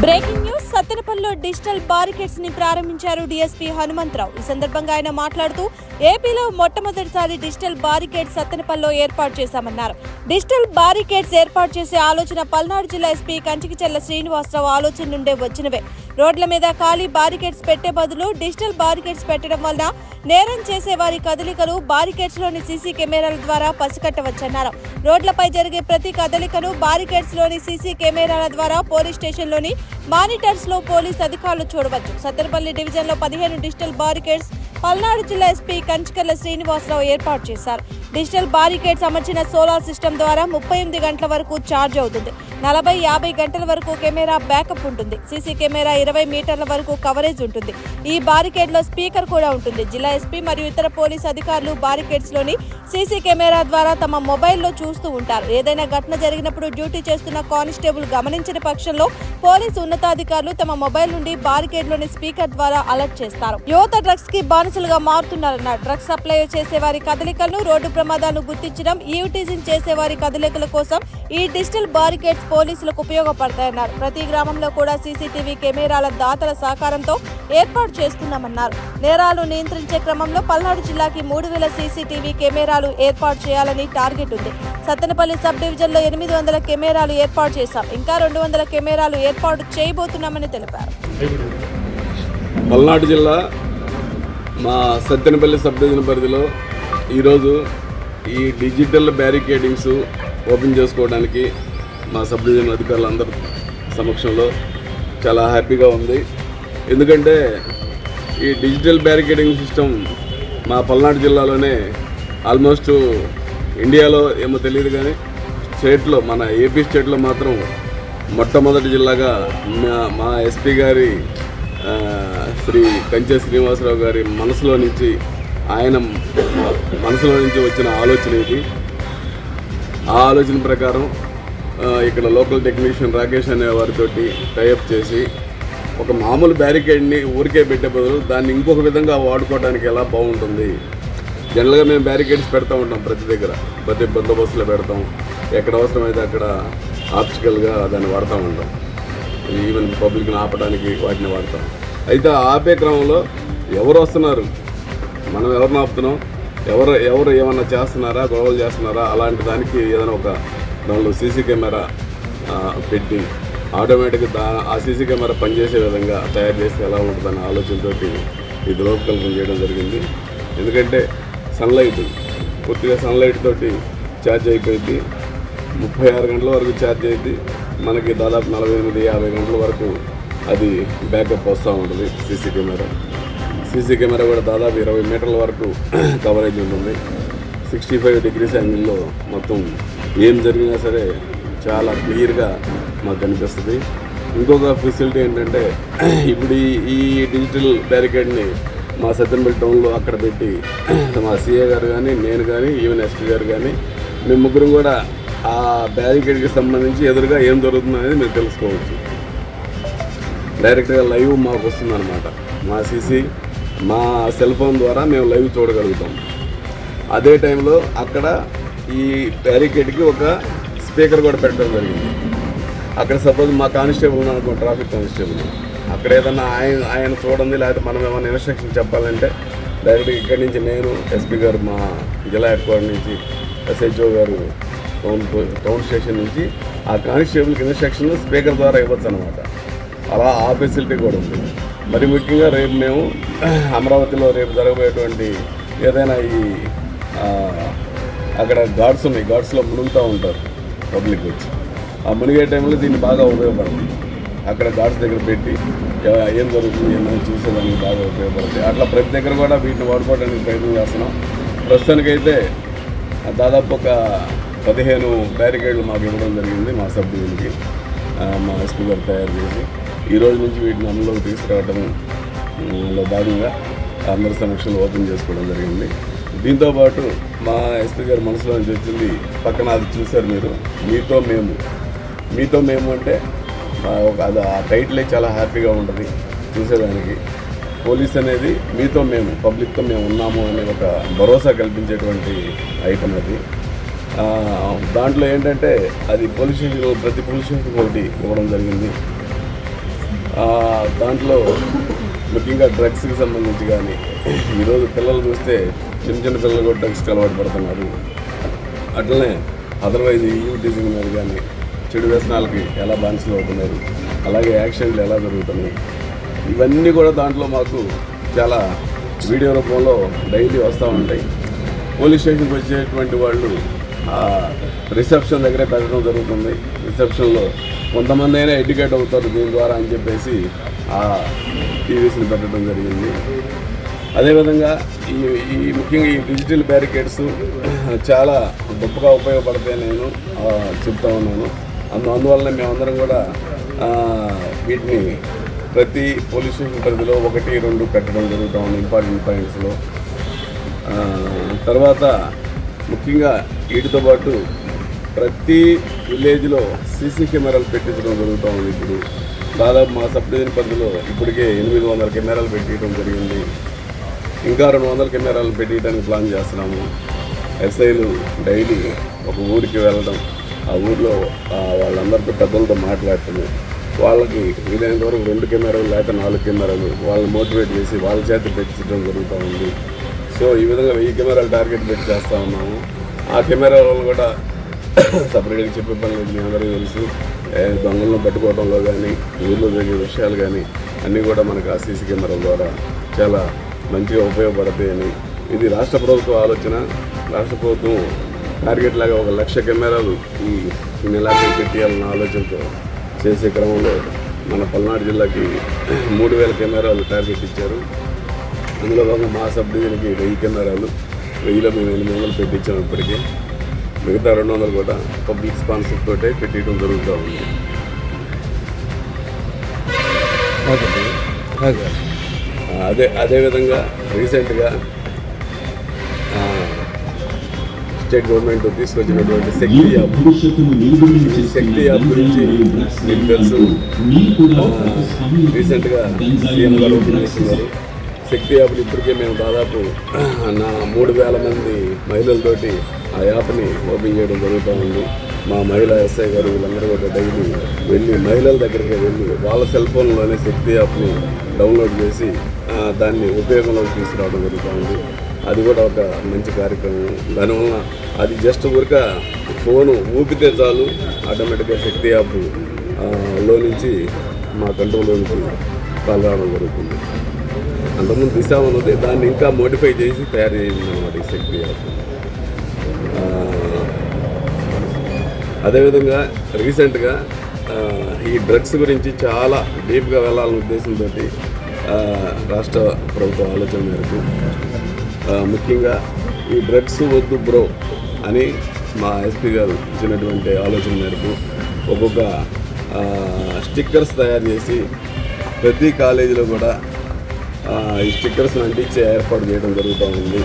Breaking news సత్తెనపల్లిలో digital బారికేడ్స్ని ప్రారంభించారు డీఎస్పీ హనుమంతరావు. ఈ సందర్భంగా ఆయన మాట్లాడుతూ ఏపీలో మొట్టమొదటిసారి డిజిటల్ బారికేడ్స్ సత్తెనపల్లిలో ఏర్పాటు చేశామన్నారు. డిజిటల్ బారికేడ్స్ ఏర్పాటు చేసే ఆలోచన పల్నాడు జిల్లా ఎస్పీ కంచికిచెల్ల శ్రీనివాసరావు ఆలోచన నుండే వచ్చినవే. రోడ్ల మీద ఖాళీ బారికేడ్స్ పెట్టే బదులు డిజిటల్ బారికేడ్స్ పెట్టడం వలన నేరం చేసే వారి కదలికలు బారికేడ్స్లోని సీసీ కెమెరాల ద్వారా పసికట్టవచ్చన్నారు. రోడ్లపై జరిగే ప్రతి కదలికను బారికేడ్స్లోని సీసీ కెమెరాల ద్వారా పోలీస్ స్టేషన్లోని మానిటర్స్లో పోలీస్ అధికారులు చూడవచ్చు. సత్తెనపల్లి డివిజన్లో పదిహేను డిజిటల్ బారికేడ్స్ పల్నాడు జిల్లా ఎస్పీ కంచికర్ల శ్రీనివాసరావు ఏర్పాటు చేశారు. డిజిటల్ బారికేడ్స్ అమర్చిన సోలార్ సిస్టమ్ ద్వారా ముప్పై ఎనిమిది గంటల వరకు ఛార్జ్ అవుతుంది. నలభై యాభై గంటల వరకు కెమెరా బ్యాకప్ ఉంటుంది. సీసీ కెమెరా ఇరవై మీటర్ల వరకు కవరేజ్ ఉంటుంది. ఈ బారికేడ్లో స్పీకర్ కూడా ఉంటుంది. జిల్లా ఎస్పీ మరియు ఇతర పోలీస్ అధికారులు బారికేడ్స్లోని సీసీ కెమెరా ద్వారా తమ మొబైల్లో చూస్తూ ఉంటారు. ఏదైనా ఘటన జరిగినప్పుడు డ్యూటీ చేస్తున్న కానిస్టేబుల్ గమనించని పక్షంలో పోలీసు ఉన్నతాధికారులు తమ మొబైల్ నుండి బారికేడ్లోని స్పీకర్ ద్వారా అలర్ట్ చేస్తారు. యువత డ్రగ్స్కి బానిసలుగా మారుతున్నారన్నారు. డ్రగ్స్ సప్లై చేసే వారి కదలికలను రోడ్డు ప్రమాదాలను గుర్తించడం ఈవిటీజింగ్ చేసే వారి కదలికల కోసం ఈ డిజిటల్ బారికేడ్స్ పోలీసులకు ఉపయోగపడతాయన్నారు. ప్రతి గ్రామంలో కూడా సీసీటీవీ కెమెరాల దాతల సహకారంతో ఏర్పాటు చేస్తున్నామన్నారు. నేరాలు నియంత్రించే క్రమంలో పల్నాడు జిల్లాకి మూడు వేల సీసీటీవీ కెమెరాలు ఏర్పాటు చేయాలని టార్గెట్ ఉంది. సత్తెనపల్లి సబ్ డివిజన్లో ఎనిమిది వందల కెమెరాలు ఏర్పాటు చేశాం. ఇంకా రెండు వందల కెమెరాలు ఏర్పాటు చేయబోతున్నామని తెలిపారు. పల్నాడు జిల్లా మా సత్తెనపల్లి సబ్ డివిజన్ పరిధిలో ఈరోజు ఈ డిజిటల్ బ్యారికేడింగ్స్ ఓపెన్ చేసుకోవడానికి మా సబ్ డివిజన్ అధికారులందరి సమక్షంలో చాలా హ్యాపీగా ఉంది. ఎందుకంటే ఈ డిజిటల్ బ్యారికేడింగ్ సిస్టమ్ మా పల్నాడు జిల్లాలోనే ఆల్మోస్ట్ ఇండియాలో ఏమో తెలియదు కానీ స్టేట్లో మన ఏపీ స్టేట్లో మాత్రం మొట్టమొదటి జిల్లాగా మా- మా ఎస్పీ గారి శ్రీ కంచె శ్రీనివాసరావు గారి మనసులో నుంచి ఆయన మనసులో నుంచి వచ్చిన ఆలోచన ఇది. ఆ ఆలోచన ప్రకారం ఇక్కడ లోకల్ టెక్నీషియన్ రాకేష్ అనే వారితోటి టైఅప్ చేసి ఒక మామూలు బ్యారికేడ్ని ఊరికే పెట్టే బదులు దాన్ని ఇంకొక విధంగా వాడుకోవడానికి ఎలా బాగుంటుంది? జనరల్గా మేము బ్యారికేడ్స్ పెడతా ఉంటాం ప్రతి దగ్గర. ప్రతి బందోబస్తులో పెడతాం. ఎక్కడ అవసరమైతే అక్కడ ఆప్టికల్గా దాన్ని వాడుతూ ఉంటాం. ఈవెన్ పబ్లిక్ని ఆపడానికి వాటిని వాడతాం. అయితే ఆపే క్రమంలో ఎవరు వస్తున్నారు? మనం ఎవరిని ఆపుతున్నాం? ఎవరు ఎవరు ఏమన్నా చేస్తున్నారా? గొడవలు చేస్తున్నారా? అలాంటి దానికి ఏదైనా ఒక దానిలో సీసీ కెమెరా పెట్టి ఆటోమేటిక్గా దా ఆ సీసీ కెమెరా పనిచేసే విధంగా తయారు చేస్తే ఎలా ఉంటుందన్న ఆలోచనతోటి ఈ రూపకల్పన చేయడం జరిగింది. ఎందుకంటే సన్లైట్ పూర్తిగా సన్లైట్ తోటి ఛార్జ్ అయిపోయింది. ముప్పై ఆరు గంటల వరకు ఛార్జ్ అయింది. మనకి దాదాపు నలభై ఎనిమిది యాభై గంటల వరకు అది బ్యాకప్ వస్తూ ఉంటుంది సీసీ కెమెరా. సీసీ కెమెరా కూడా దాదాపు ఇరవై మీటర్ల వరకు కవరేజ్ ఉంటుంది. సిక్స్టీ ఫైవ్ డిగ్రీస్ యాంగిల్లో మొత్తం ఏం జరిగినా సరే చాలా క్లియర్గా మాకు కనిపిస్తుంది. ఇంకొక ఫెసిలిటీ ఏంటంటే ఇప్పుడు ఈ డిజిటల్ బ్యారికేడ్ని మా సత్యనపల్లి టౌన్లో అక్కడ పెట్టి మా సీఏ గారు కానీ నేను కానీ ఈవెన్ ఎస్పీ గారు కానీ మేము ముగ్గురం కూడా ఆ బ్యారికేడ్కి సంబంధించి ఎదురుగా ఏం జరుగుతుందో అనేది మేము తెలుసుకోవచ్చు. డైరెక్ట్గా లైవ్ మాకు వస్తుంది అనమాట మా సీసీ మా సెల్ ఫోన్ ద్వారా మేము లైవ్ చూడగలుగుతాం. అదే టైంలో అక్కడ ఈ బ్యారికేడ్కి ఒక స్పీకర్ కూడా పెట్టడం జరిగింది. అక్కడ సపోజ్ మా కానిస్టేబుల్ ఉన్నాడు అనుకో ట్రాఫిక్ కానిస్టేబుల్. అక్కడ ఏదన్నా ఆయన ఆయన చూడండి లేకపోతే మనం ఏమైనా ఇన్స్ట్రక్షన్ చెప్పాలంటే డైరెక్ట్గా ఇక్కడి నుంచి నేను ఎస్పీ గారు మా జిల్లా హెడ్ క్వార్టర్ నుంచి SHO garu town town station నుంచి ఆ కానిస్టేబుల్కి ఇన్స్ట్రక్షన్ స్పీకర్ ద్వారా ఇవ్వచ్చు అనమాట అలా ఆ ఫెసిలిటీ కూడా ఉంది. మరి ముఖ్యంగా రేపు మేము అమరావతిలో రేపు జరగబోయేటువంటి ఏదైనా ఈ అక్కడ గాడ్స్ ఉన్నాయి. గాడ్స్లో మునుగుతూ ఉంటారు పబ్లిక్ వచ్చి. ఆ మునిగే టైంలో దీన్ని బాగా ఉపయోగపడుతుంది అక్కడ గాడ్స్ దగ్గర పెట్టి ఏం జరుగుతుంది ఏమైనా చూసేదానికి బాగా ఉపయోగపడుతుంది అట్లా ప్రతి దగ్గర కూడా వీటిని వాడుకోవడానికి ప్రయత్నం చేస్తున్నాం. ప్రస్తుతానికైతే దాదాపు ఒక పదిహేను బ్యారికేడ్లు మాకు ఇవ్వడం జరిగింది మా సబ్ డివిజన్కి మా ఎస్పీ గారు తయారు చేసి. ఈ రోజు నుంచి వీటిని అమలులోకి తీసుకురావడంలో లో భాగంగా అందరి సమక్షంలో ఓపెన్ చేసుకోవడం జరిగింది. దీంతోపాటు మా ఎస్పీ గారి మనసులో నుంచి వచ్చింది పక్కన అది చూశారు మీరు మీతో మేము. మీతో మేము అంటే ఒక అది ఆ టైటిలే చాలా హ్యాపీగా ఉంటుంది చూసేదానికి. పోలీస్ అనేది మీతో మేము పబ్లిక్తో మేము ఉన్నాము అనే ఒక భరోసా కల్పించేటువంటి ఐటమ్ అది. దాంట్లో ఏంటంటే అది పోలీస్ స్టేషన్ ప్రతి పోలీస్ స్టేషన్ ఒకటి ఇవ్వడం జరిగింది. దాంట్లో ముఖ్యంగా డ్రగ్స్కి సంబంధించి కానీ ఈరోజు పిల్లలు చూస్తే చిన్న చిన్న పిల్లలు కూడా డ్రగ్స్కి అలవాటు పడుతున్నారు. అట్లనే అదర్వైజ్ ఈ మీద కానీ చెడు వ్యసనాలకి ఎలా బానిసలు అవుతున్నారు అలాగే యాక్సిడెంట్లు ఎలా జరుగుతున్నాయి ఇవన్నీ కూడా దాంట్లో మాకు చాలా వీడియో రూపంలో డైలీ వస్తూ ఉంటాయి. పోలీస్ స్టేషన్కి వచ్చేటువంటి వాళ్ళు రిసెప్షన్ దగ్గరే పెట్టడం జరుగుతుంది. రిసెప్షన్లో కొంతమంది అయినా ఎడ్యుకేట్ అవుతారు దీని ద్వారా అని చెప్పేసి ఆ టీవీస్ని పెట్టడం జరిగింది. అదేవిధంగా ఈ ఈ ముఖ్యంగా ఈ డిజిటల్ బ్యారికేడ్స్ చాలా గొప్పగా ఉపయోగపడతాయి నేను చెప్తా ఉన్నాను. అందు అందువలన మేమందరం కూడా వీటిని ప్రతి పోలీస్ స్టేషన్ పరిధిలో ఒకటి రెండు పెట్టడం జరుగుతూ ఉంది ఇంపార్టెంట్ పాయింట్స్లో. తర్వాత ముఖ్యంగా వీటితో పాటు ప్రతి విలేజ్లో సీసీ కెమెరాలు పెట్టించడం జరుగుతూ ఉంది ఇప్పుడు. దాదాపు మా సబ్ డివిజన్ పరిధిలో ఇప్పటికే ఎనిమిది వందల కెమెరాలు పెట్టించడం జరిగింది. ఇంకా రెండు వందల కెమెరాలు పెట్టించడానికి ప్లాన్ చేస్తున్నాము. ఎస్ఐలు డైలీ ఒక ఊరికి వెళ్ళడం ఆ ఊర్లో వాళ్ళందరితో పెద్దలతో మాట్లాడుతున్నాం వాళ్ళకి వీలైనంత వరకు రెండు కెమెరాలు లేక నాలుగు కెమెరాలు వాళ్ళని మోటివేట్ చేసి వాళ్ళ చేత పెట్టించడం జరుగుతూ ఉంది. సో ఈ విధంగా వెయ్యి కెమెరాలు టార్గెట్ పెట్టి చేస్తూ ఉన్నాము. ఆ కెమెరా కూడా సపరేట్గా చెప్పే పని లేదు మీ అందరూ తెలుసు. దొంగలను పట్టుకోవడంలో కానీ ఊర్లో జరిగే విషయాలు కానీ అన్నీ కూడా మనకు ఆ సీసీ కెమెరాల ద్వారా చాలా మంచిగా ఉపయోగపడతాయని. ఇది రాష్ట్ర ప్రభుత్వ ఆలోచన. రాష్ట్ర ప్రభుత్వం టార్గెట్ లాగా ఒక లక్ష కెమెరాలు ఈ ఈ నెలాఖరు పెట్టేయాలన్న ఆలోచనతో చేసే క్రమంలో మన పల్నాడు జిల్లాకి మూడు వేల కెమెరాలు టార్గెట్ ఇచ్చారు. అందులో భాగంగా మా సబ్ డివిజన్కి వెయ్యి కెమెరాలు. వెయ్యిలో మేము ఎనిమిది వందలు పెట్టించాము ఇప్పటికే. మిగతా రెండు వందలు కూడా పబ్లిక్ స్పాన్సర్ తోటే పెట్టడం జరుగుతూ ఉంది. అదే అదేవిధంగా రీసెంట్గా స్టేట్ గవర్నమెంట్ తీసుకొచ్చినటువంటి శక్తి యాప్. శక్తి యాప్ గురించి మీకు తెలుసు. రీసెంట్గా సీఎం గారు ఓపెన్ చేస్తున్నారు శక్తి యాప్ని ఇప్పటికే మేము దాదాపు నా మూడు వేల మంది మహిళలతోటి ఆ యాప్ని ఓపెన్ చేయడం జరుగుతూ ఉంది. మా మహిళా ఎస్ఐ గారు వీళ్ళందరూ కూడా డైలీ వెళ్ళి మహిళల దగ్గరికి వెళ్ళి వాళ్ళ సెల్ ఫోన్లోనే శక్తి యాప్ని డౌన్లోడ్ చేసి దాన్ని ఉపయోగంలోకి తీసుకురావడం జరుగుతూ ఉంది. అది కూడా ఒక మంచి కార్యక్రమం. దానివల్ల అది జస్ట్ ఊరిక ఫోను ఊపితే చాలు ఆటోమేటిక్గా శక్తి యాప్లో నుంచి మా కంట్రోల్లో నుంచి కాల్ రావడం జరుగుతుంది. అంతకుముందు దిశ ఉన్నది దాన్ని ఇంకా మోడిఫై చేసి తయారు చేసింది అనమాట ఈ శక్తి యాప్. అదేవిధంగా రీసెంట్గా ఈ డ్రగ్స్ గురించి చాలా డీప్గా వెళ్ళాలనే ఉద్దేశంతో రాష్ట్ర ప్రభుత్వ ఆలోచన మేరకు ముఖ్యంగా ఈ డ్రగ్స్ వద్దు బ్రో అని మా ఎస్పీ గారు ఇచ్చినటువంటి ఆలోచన మేరకు ఒక్కొక్క స్టిక్కర్స్ తయారు చేసి ప్రతి కాలేజీలో కూడా ఈ స్టిక్కర్స్ అంటించే ఏర్పాటు చేయడం జరుగుతూ ఉంది.